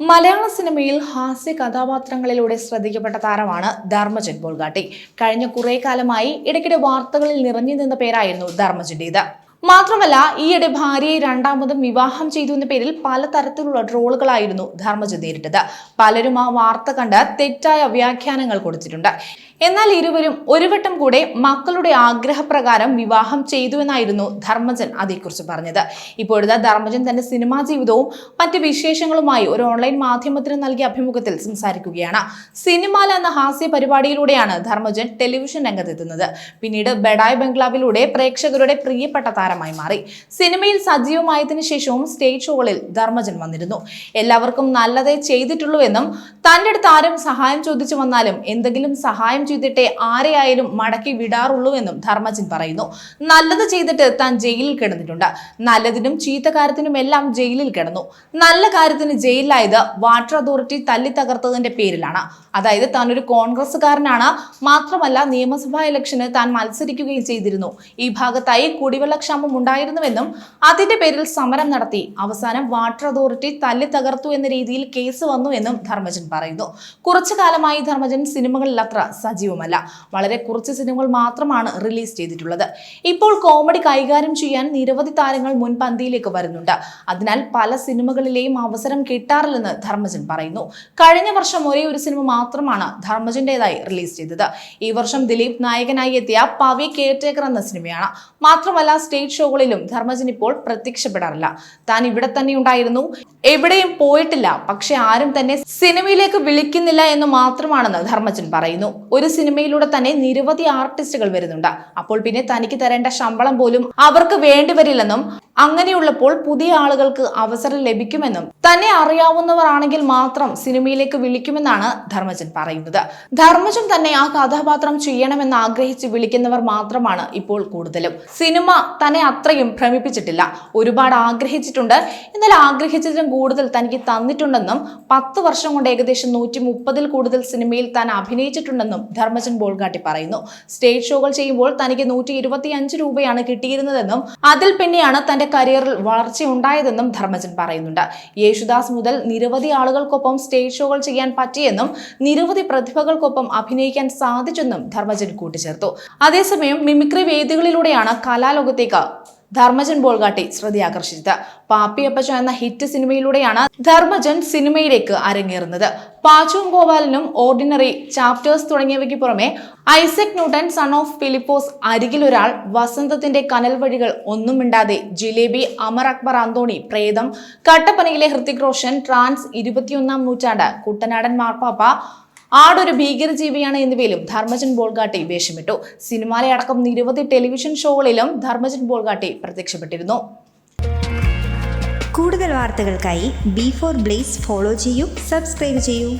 മലയാള സിനിമയിൽ ഹാസ്യ കഥാപാത്രങ്ങളിലൂടെ ശ്രദ്ധിക്കപ്പെട്ട താരമാണ് ധർമ്മജൻ ബോൾഗാട്ടി. കഴിഞ്ഞ കുറേ കാലമായി ഇടയ്ക്കിടെ വാർത്തകളിൽ നിറഞ്ഞു നിന്ന പേരായിരുന്നു ധർമ്മജന്റേത് മാത്രമല്ല ഈയിടെ ഭാര്യയെ രണ്ടാമതും വിവാഹം ചെയ്തു എന്ന പേരിൽ പലതരത്തിലുള്ള ട്രോളുകളായിരുന്നു ധർമ്മജൻ നേരിട്ടത്. പലരും ആ വാർത്ത കണ്ട് തെറ്റായ വ്യാഖ്യാനങ്ങൾ കൊടുത്തിട്ടുണ്ട്. എന്നാൽ ഇരുവരും ഒരു വട്ടം കൂടെ മക്കളുടെ ആഗ്രഹപ്രകാരം വിവാഹം ചെയ്തു എന്നായിരുന്നു ധർമ്മജൻ അതേക്കുറിച്ച് പറഞ്ഞത്. ഇപ്പോഴത്തെ ധർമ്മജൻ തന്റെ സിനിമാ ജീവിതവും മറ്റ് വിശേഷങ്ങളുമായി ഒരു ഓൺലൈൻ മാധ്യമത്തിന് നൽകിയ അഭിമുഖത്തിൽ സംസാരിക്കുകയാണ്. സിനിമാല എന്ന ഹാസ്യ പരിപാടിയിലൂടെയാണ് ധർമ്മജൻ ടെലിവിഷൻ രംഗത്തെത്തുന്നത്. പിന്നീട് ബഡായ് ബംഗ്ലാവിലൂടെ പ്രേക്ഷകരുടെ പ്രിയപ്പെട്ട താരമായി മാറി. സിനിമയിൽ സജീവമായതിനു ശേഷവും സ്റ്റേജ് ഷോകളിൽ ധർമ്മജൻ വന്നിരുന്നു. എല്ലാവർക്കും നല്ലതേ ചെയ്തിട്ടുള്ളൂ എന്നും തന്റെ അടുത്ത് ആരും സഹായം ചോദിച്ചു വന്നാലും എന്തെങ്കിലും സഹായം ചെയ്തിട്ടേ ആരെയായാലും മടക്കി വിടാറുള്ളൂ എന്നും ധർമ്മജൻ പറയുന്നു. നല്ലത് ചെയ്തിട്ട് താൻ ജയിലിൽ കിടന്നിട്ടുണ്ട്. നല്ലതിനും ചീത്ത കാര്യത്തിനും എല്ലാം ജയിലിൽ കിടന്നു. നല്ല കാര്യത്തിന് ജയിലിലായത് വാട്ടർ അതോറിറ്റി തല്ലി തകർത്തതിന്റെ പേരിലാണ്. അതായത് താൻ ഒരു കോൺഗ്രസ്സുകാരനാണ്. മാത്രമല്ല നിയമസഭാ ഇലക്ഷന് താൻ മത്സരിക്കുകയും ചെയ്തിരുന്നു. ഈ ഭാഗത്തായി കുടിവെള്ളക്ഷാമം ഉണ്ടായിരുന്നുവെന്നും അതിന്റെ പേരിൽ സമരം നടത്തി. അവസാനം വാട്ടർ അതോറിറ്റി തല്ലി തകർത്തു എന്ന രീതിയിൽ കേസ് വന്നു എന്നും ധർമ്മജൻ പറയുന്നു. കുറച്ചു കാലമായി ധർമ്മജൻ സിനിമകളിൽ അത്ര സജീവമല്ല വളരെ കുറച്ച് സിനിമകൾ മാത്രമാണ് റിലീസ് ചെയ്തിട്ടുള്ളത്. ഇപ്പോൾ കോമഡി കൈകാര്യം ചെയ്യാൻ നിരവധി താരങ്ങൾ മുൻപന്തിയിലേക്ക് വരുന്നുണ്ട്. അതിനാൽ പല സിനിമകളിലെയും അവസരം കിട്ടാറില്ലെന്ന് ധർമ്മജൻ പറയുന്നു. കഴിഞ്ഞ വർഷം ഒരേ ഒരു സിനിമ മാത്രമാണ് ധർമ്മജന്റേതായി റിലീസ് ചെയ്തത്. ഈ വർഷം ദിലീപ് നായകനായി എത്തിയ പവി കെയർടേക്കർ എന്ന സിനിമയാണ്. മാത്രമല്ല സ്റ്റേജ് ഷോകളിലും ധർമ്മജൻ ഇപ്പോൾ പ്രത്യക്ഷപ്പെടാറില്ല. താൻ ഇവിടെ തന്നെ ഉണ്ടായിരുന്നു. എവിടെയും പോയിട്ടില്ല. പക്ഷെ ആരും തന്നെ സിനിമയിലേക്ക് വിളിക്കുന്നില്ല എന്ന് മാത്രമാണെന്ന് ധർമ്മജൻ പറയുന്നു. ഒരു സിനിമയിലൂടെ തന്നെ നിരവധി ആർട്ടിസ്റ്റുകൾ വരുന്നുണ്ട്. അപ്പോൾ പിന്നെ തനിക്ക് തരേണ്ട ശമ്പളം പോലും അവർക്ക് വേണ്ടിവരില്ലെന്നും അങ്ങനെയുള്ളപ്പോൾ പുതിയ ആളുകൾക്ക് അവസരം ലഭിക്കുമെന്നും തന്നെ അറിയാവുന്നവർ ആണെങ്കിൽ മാത്രം സിനിമയിലേക്ക് വിളിക്കുമെന്നാണ് ധർമ്മജൻ പറയുന്നത്. ധർമ്മജൻ തന്നെ ആ കഥാപാത്രം ചെയ്യണമെന്ന് ആഗ്രഹിച്ച് വിളിക്കുന്നവർ മാത്രമാണ് ഇപ്പോൾ കൂടുതലും. സിനിമ തന്നെ അത്രയും ഭ്രമിപ്പിച്ചിട്ടില്ല. ഒരുപാട് ആഗ്രഹിച്ചിട്ടുണ്ട്. എന്നാൽ ആഗ്രഹിച്ചതിലും കൂടുതൽ തനിക്ക് തന്നിട്ടുണ്ടെന്നും പത്ത് വർഷം കൊണ്ട് ഏകദേശം നൂറ്റി മുപ്പതിൽ കൂടുതൽ സിനിമയിൽ താൻ അഭിനയിച്ചിട്ടുണ്ടെന്നും ധർമ്മജൻ ബോൾഗാട്ടി പറയുന്നു. സ്റ്റേജ് ഷോകൾ ചെയ്യുമ്പോൾ തനിക്ക് നൂറ്റി ഇരുപത്തിയഞ്ച് രൂപയാണ് കിട്ടിയിരുന്നതെന്നും അതിൽ പിന്നെയാണ് തന്റെ കരിയറിൽ വളർച്ച ഉണ്ടായതെന്നും ധർമ്മജൻ പറയുന്നുണ്ട്. യേശുദാസ് മുതൽ നിരവധി ആളുകൾക്കൊപ്പം സ്റ്റേജ് ഷോകൾ ചെയ്യാൻ പറ്റിയെന്നും നിരവധി പ്രതിഭകൾക്കൊപ്പം അഭിനയിക്കാൻ സാധിച്ചെന്നും ധർമ്മജൻ കൂട്ടിച്ചേർത്തു. അതേസമയം മിമിക്രി വേദികളിലൂടെയാണ് കലാലോകത്തേക്ക് ധർമ്മജൻ ബോൾഗാട്ടി ശ്രദ്ധയാകർഷിച്ചത് പാപ്പിയപ്പച്ച എന്ന ഹിറ്റ് സിനിമയിലൂടെയാണ് ധർമ്മജൻ സിനിമയിലേക്ക് അരങ്ങേറുന്നത്. പാച്ചുവും ഗോപാലനും ഓർഡിനറി ചാപ്റ്റേഴ്സ് തുടങ്ങിയവയ്ക്ക് പുറമെ Isaac Newton son of Philipose അരികിലൊരാൾ വസന്തത്തിന്റെ കനൽ വഴികൾ ഒന്നും മിണ്ടാതെ ജിലേബി അമർ അക്ബർ അന്തോണി പ്രേതം കട്ടപ്പനയിലെ ഹൃത്തിക് റോഷൻ ട്രാൻസ് ഇരുപത്തിയൊന്നാം നൂറ്റാണ്ട് കുട്ടനാടൻ മാർപ്പാപ്പ ആടൊരു ഭീകരജീവിയാണ് എന്നിവയിലും ധർമ്മജൻ ബോൾഗാട്ടി വേഷമിട്ടു. സിനിമയിലടക്കം നിരവധി ടെലിവിഷൻ ഷോകളിലും ധർമ്മജൻ ബോൾഗാട്ടി പ്രത്യക്ഷപ്പെട്ടിരുന്നു. കൂടുതൽ വാർത്തകൾക്കായി ബി ഫോർ ബ്ലേസ് ഫോളോ ചെയ്യൂ സബ്സ്ക്രൈബ് ചെയ്യൂ.